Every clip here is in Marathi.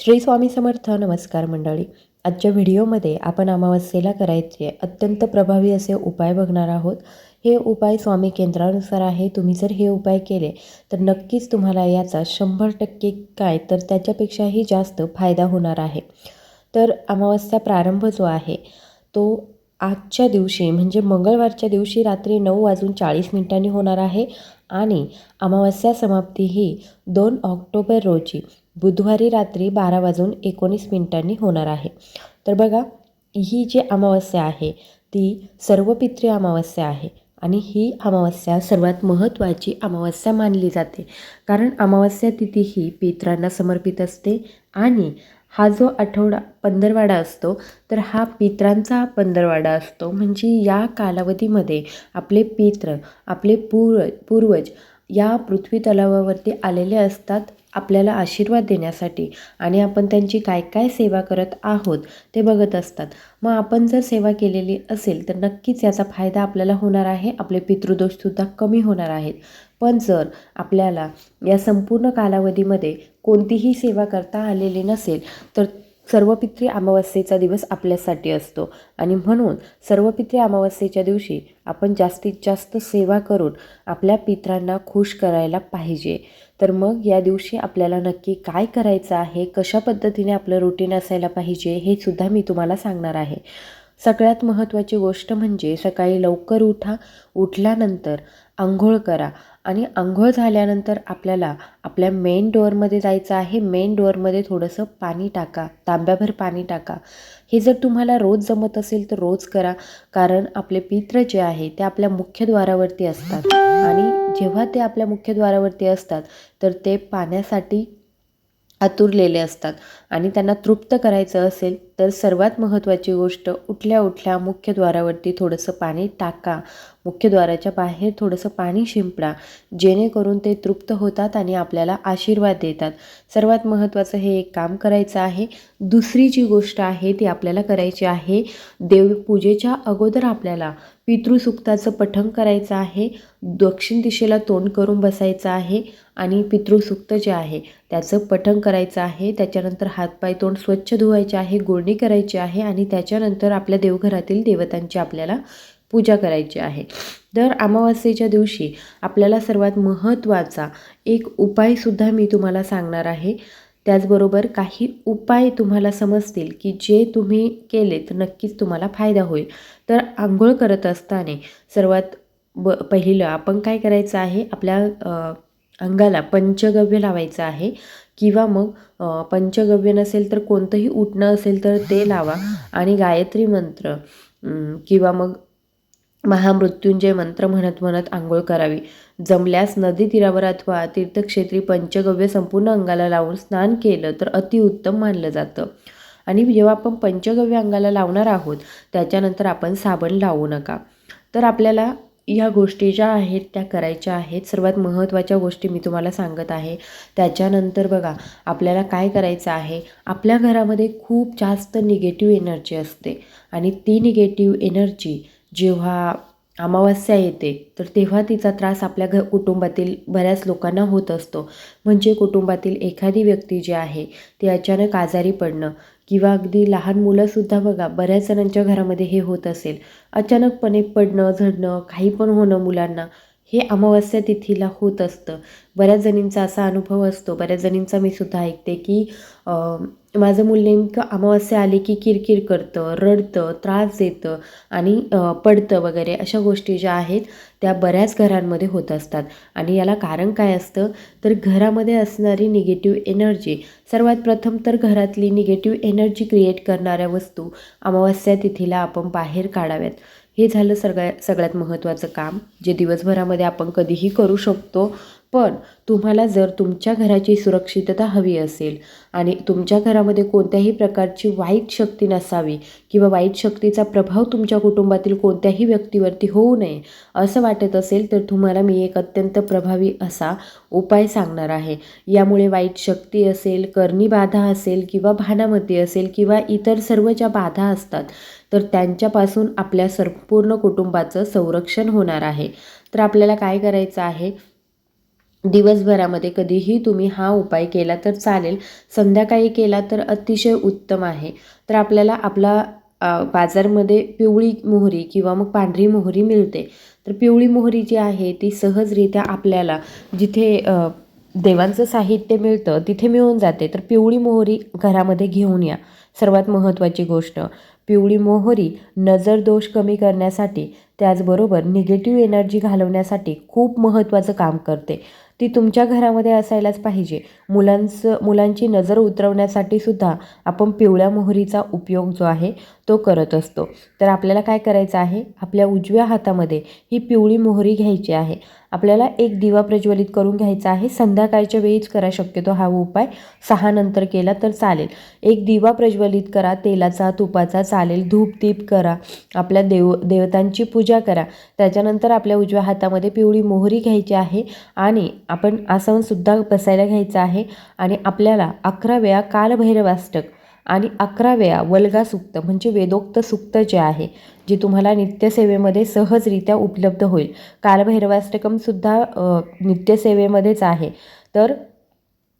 श्री स्वामी समर्थ नमस्कार मंडळी. आजच्या व्हिडिओमध्ये आपण अमावस्येला करायचे अत्यंत प्रभावी असे उपाय बघणार आहोत. हे उपाय स्वामी केंद्रानुसार आहे. तुम्ही जर हे उपाय केले तर नक्कीच तुम्हाला याचा शंभर टक्के काय तर त्याच्यापेक्षाही जास्त फायदा होणार आहे. तर अमावस्या प्रारंभ जो आहे तो आजच्या दिवशी म्हणजे मंगळवारच्या दिवशी रात्री नऊ वाजून चाळीस मिनिटांनी होणार आहे. आणि अमावस्या समाप्ती ही दोन ऑक्टोबर रोजी बुधवारी रात्री बारा वाजून एकोणीस मिनिटांनी होणार आहे. तर बघा ही जी अमावस्या आहे ती सर्व पित्री अमावस्या आहे आणि ही अमावस्या सर्वात महत्त्वाची अमावस्या मानली जाते. कारण अमावस्या तिथी ही पित्रांना समर्पित असते आणि हा जो आठवडा पंधरवाडा असतो तर हा पित्रांचा पंधरवाडा असतो. म्हणजे या कालावधीमध्ये आपले पित्र आपले पूर्व पूर्वज या पृथ्वी तलावावरती आलेले असतात आपल्याला आशीर्वाद देण्यासाठी. आणि आपण त्यांची काय काय सेवा करत आहोत ते बघत असतात. मग आपण जर सेवा केलेली असेल तर नक्कीच याचा फायदा आपल्याला होणार आहे. आपले पितृदोषसुद्धा कमी होणार आहेत. पण जर आपल्याला या संपूर्ण कालावधीमध्ये कोणतीही सेवा करता आलेली नसेल तर सर्वपित्री अमावस्येचा दिवस आपल्यासाठी असतो. आणि म्हणून सर्वपित्री अमावस्येच्या दिवशी आपण जास्तीत जास्त सेवा करून आपल्या पित्रांना खुश करायला पाहिजे. तर मग या दिवशी आपल्याला नक्की काय करायचं आहे? कशा पद्धतीने आपलं रुटीन असायला पाहिजे? हे सुद्धा मी तुम्हाला सांगणार आहे. सगळ्यात महत्त्वाची गोष्ट म्हणजे सकाळी लवकर उठा. उठल्यानंतर आंघोळ करा. आणि आंघोळ झाल्यानंतर आपल्याला आपल्या मेन डोअरमध्ये जायचं आहे मेन डोअरमध्ये थोडंसं पाणी टाका तांब्याभर पाणी टाका. हे जर तुम्हाला रोज जमत असेल तर रोज करा कारण आपले पित्र जे आहे ते आपल्या मुख्यद्वारावरती असतात. आणि जेव्हा ते आपल्या मुख्यद्वारावरती असतात तर ते पाण्यासाठी आतुरलेले असतात. आणि त्यांना तृप्त करायचं असेल तर सर्वात महत्त्वाची गोष्ट उठल्या उठल्या मुख्यद्वारावरती थोडंसं पाणी टाका. मुख्यद्वाराच्या बाहेर थोडंसं पाणी शिंपडा. जेणेकरून ते तृप्त होतात आणि आपल्याला आशीर्वाद देतात. सर्वात महत्त्वाचं हे एक काम करायचं आहे. दुसरी जी गोष्ट आहे ती आपल्याला करायची आहे देवपूजेच्या अगोदर आपल्याला पितृसुक्ताचं पठण करायचं आहे. दक्षिण दिशेला तोंड करून बसायचं आहे आणि पितृसुक्त जे आहे त्याचं पठण करायचं आहे. त्याच्यानंतर हातपाय तोंड स्वच्छ धुवायचे आहे. गोळणी करायची आहे आणि त्याच्यानंतर आपल्या देवघरातील देवतांची आपल्याला पूजा करायची आहे. दर अमावास्येच्या दिवशी आपल्याला सर्वात महत्त्वाचा एक उपायसुद्धा मी तुम्हाला सांगणार आहे. त्याचबरोबर काही उपाय तुम्हाला समजतील की जे तुम्ही केले तर नक्कीच तुम्हाला फायदा होईल. तर आंघोळ करत असताना सर्वात ब पहिलं आपण काय करायचं आहे? आपल्या अंगाला पंचगव्य लावायचं आहे. किंवा मग पंचगव्य नसेल तर कोणतंही उठणं असेल तर ते लावा. आणि गायत्री मंत्र किंवा मग महामृत्युंजय मंत्र म्हणत म्हणत आंघोळ करावी. जमल्यास नदी तीरावर अथवा तीर्थक्षेत्री पंचगव्य संपूर्ण अंगाला लावून स्नान केलं तर अतिउत्तम मानलं जातं. आणि जेव्हा आपण पंचगव्य अंगाला लावणार आहोत त्याच्यानंतर आपण साबण लावू नका. तर आपल्याला या गोष्टी ज्या आहेत त्या करायच्या आहेत. सर्वात महत्त्वाच्या गोष्टी मी तुम्हाला सांगत आहे. त्याच्यानंतर बघा आपल्याला काय करायचं आहे? आपल्या घरामध्ये खूप जास्त निगेटिव्ह एनर्जी असते. आणि ती निगेटिव्ह एनर्जी जेव्हा अमावस्या येते तर तेव्हा तिचा त्रास आपल्या घ कुटुंबातील बऱ्याच लोकांना होत असतो. म्हणजे कुटुंबातील एखादी व्यक्ती जी आहे ती अचानक आजारी पडणं किंवा अगदी लहान मुलंसुद्धा बघा बऱ्याच जणांच्या घरामध्ये हे होत असेल. अचानकपणे पडणं झडणं काही पण होणं मुलांना. हे अमावस्या तिथीला होत असतं. बऱ्याच जणींचा असा अनुभव असतो. बऱ्याच जणींचा मी सुद्धा ऐकते की माझं मूल नेमकं अमावस्या आली की किरकिर करतं रडतं त्रास देतं आणि पडतं वगैरे अशा गोष्टी ज्या आहेत त्या बऱ्याच घरांमध्ये होत असतात. आणि याला कारण काय असतं? तर घरामध्ये असणारी निगेटिव्ह एनर्जी. सर्वात प्रथम तर घरातली निगेटिव्ह एनर्जी क्रिएट करणाऱ्या वस्तू अमावस्या तिथीला आपण बाहेर काढाव्यात. हे झालं सगळ्या सगळ्यात महत्त्वाचं काम. जे दिवसभरामध्ये आपण कधीही करू शकतो पण तुम्हाला जर तुमच्या घराची सुरक्षितता हवी असेल आणि तुमच्या घरामध्ये कोणत्याही प्रकारची वाईट शक्ती नसावी किंवा वाईट शक्तीचा प्रभाव तुमच्या कुटुंबातील कोणत्याही व्यक्तीवरती होऊ नये असं वाटत असेल तर तुम्हाला मी एक अत्यंत प्रभावी असा उपाय सांगणार आहे. यामुळे वाईट शक्ती असेल करणी बाधा असेल किंवा भानामती असेल किंवा इतर सर्व ज्या बाधा असतात तर त्यांच्यापासून आपल्या संपूर्ण कुटुंबाचं संरक्षण होणार आहे. तर आपल्याला काय करायचं आहे? दिवसभरामध्ये कधीही तुम्ही हा उपाय केला तर चालेल. संध्याकाळी केला तर अतिशय उत्तम आहे. तर आपल्याला आपला बाजारमध्ये पिवळी मोहरी किंवा मग पांढरी मोहरी मिळते. तर पिवळी मोहरी जी आहे ती सहजरित्या आपल्याला जिथे देवांचं साहित्य मिळतं तिथे मिळून जाते. तर पिवळी मोहरी घरामध्ये घेऊन या. सर्वात महत्त्वाची गोष्ट पिवळी मोहरी नजर दोष कमी करण्यासाठी त्याचबरोबर निगेटिव्ह एनर्जी घालवण्यासाठी खूप महत्त्वाचं काम करते. ती तुमच्या घरामध्ये असायलाच पाहिजे. मुलांचं मुलांची नजर उतरवण्यासाठी सुद्धा आपण पिवळ्या मोहरीचा उपयोग जो आहे तो करत असतो. तर आपल्याला काय करायचं आहे? आपल्या उजव्या हातामध्ये ही पिवळी मोहरी घ्यायची आहे. आपल्याला एक दिवा प्रज्वलित करून घ्यायचा आहे. संध्याकाळच्या वेळीच करा शक्यतो हा उपाय. सहा नंतर केला तर चालेल. एक दिवा प्रज्वलित करा तेलाचा तुपाचा चालेल. धूप दीप करा. आपल्या देव देवतांची पूजा करा. त्याच्यानंतर आपल्या उजव्या हातामध्ये पिवळी मोहरी घ्यायची आहे आणि आपण आसनसुद्धा बसायला घ्यायचं आहे आणि आपल्याला अकरा वेळा कालभैरवाष्टक आणि अकरा वेळा वल्गा सुक्त म्हणजे वेदोक्त सुक्त जे आहे जे तुम्हाला नित्यसेवेमध्ये सहजरित्या उपलब्ध होईल. कालभैरवाष्टकमसुद्धा नित्यसेवेमध्येच आहे. तर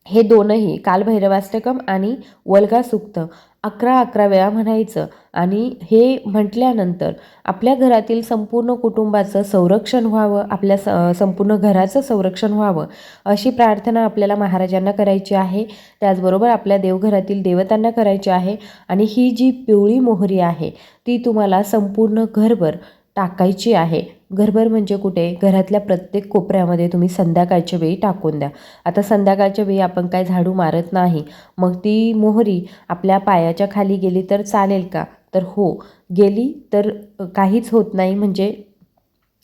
हे दोनही कालभैरवाष्टकम आणि वल्गा सुक्त. अकरा अकरा वेळा म्हणायचं आणि हे म्हटल्यानंतर आपल्या घरातील संपूर्ण कुटुंबाचं संरक्षण व्हावं आपल्या स संपूर्ण घराचं संरक्षण व्हावं अशी प्रार्थना आपल्याला महाराजांना करायची आहे. त्याचबरोबर आपल्या देवघरातील देवतांना करायची आहे आणि ही जी पिवळी मोहरी आहे ती तुम्हाला संपूर्ण घरभर टाकायची आहे. घरभर म्हणजे कुठे? घरातल्या प्रत्येक कोपऱ्यामध्ये तुम्ही संध्याकाळच्या वेळी टाकून द्या. आता संध्याकाळच्या वेळी आपण काय झाडू मारत नाही. मग ती मोहरी आपल्या पायाच्या खाली गेली तर चालेल का? तर हो. गेली तर काहीच होत नाही. म्हणजे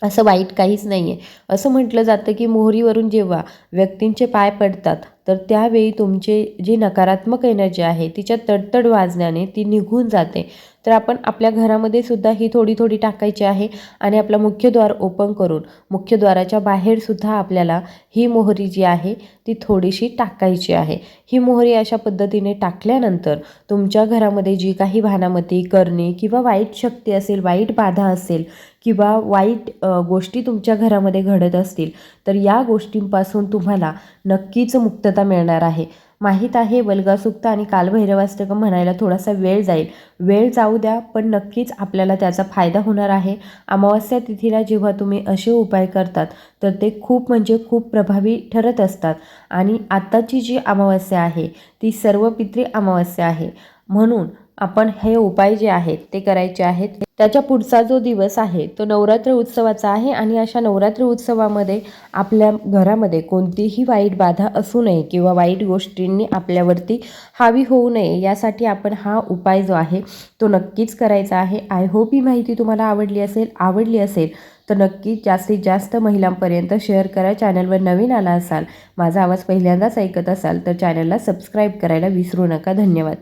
असं वाईट काहीच नाही आहे असं म्हटलं जातं की मोहरीवरून जेव्हा व्यक्तींचे पाय पडतात तर त्यावेळी तुमचे जी नकारात्मक एनर्जी आहे तिच्या तडतड वाजण्याने ती निघून जाते. तर आपण आपल्या घरामध्ये सुद्धा ही थोडी थोडी टाकायची आहे आणि आपला मुख्यद्वार ओपन करून मुख्यद्वाराच्या बाहेरसुद्धा आपल्याला ही मोहरी जी आहे ती थोडीशी टाकायची आहे. ही मोहरी अशा पद्धतीने टाकल्यानंतर तुमच्या घरामध्ये जी काही भानामती करणे किंवा वाईट शक्ती असेल वाईट बाधा असेल किंवा वाईट गोष्टी तुमच्या घरामध्ये घडत असतील तर या गोष्टींपासून तुम्हाला नक्कीच मुक्तता मिळणार आहे. माहीत आहे वल्गासुक्त आणि कालभैरवाष्टकम म्हणायला थोडासा वेळ जाईल. वेळ जाऊ द्या पण नक्कीच आपल्याला त्याचा फायदा होणार आहे. अमावस्या तिथीला जेव्हा तुम्ही असे उपाय करतात तर ते खूप म्हणजे खूप प्रभावी ठरत असतात. आणि आत्ताची जी अमावस्या आहे ती सर्व पित्री अमावस्या आहे. म्हणून आपण हे उपाय जे आहेत ते करायचे आहेत. त्याच्या पुढचा जो दिवस आहे तो नवरात्र उत्सवाचा आहे आणि अशा नवरात्र उत्सवामध्ये आपल्या घरामध्ये कोणतीही वाईट बाधा असू नये किंवा वाईट गोष्टींनी आपल्यावरती हावी होऊ नये यासाठी आपण हा उपाय जो आहे तो नक्कीच करायचा आहे. आय होप ही माहिती तुम्हाला आवडली असेल आवडली असेल तर नक्कीच जास्तीत जास्त महिलांपर्यंत शेअर करा. चॅनलवर नवीन आला असाल माझा आवाज पहिल्यांदाच ऐकत असाल तर चॅनलला सबस्क्राईब करायला विसरू नका. धन्यवाद.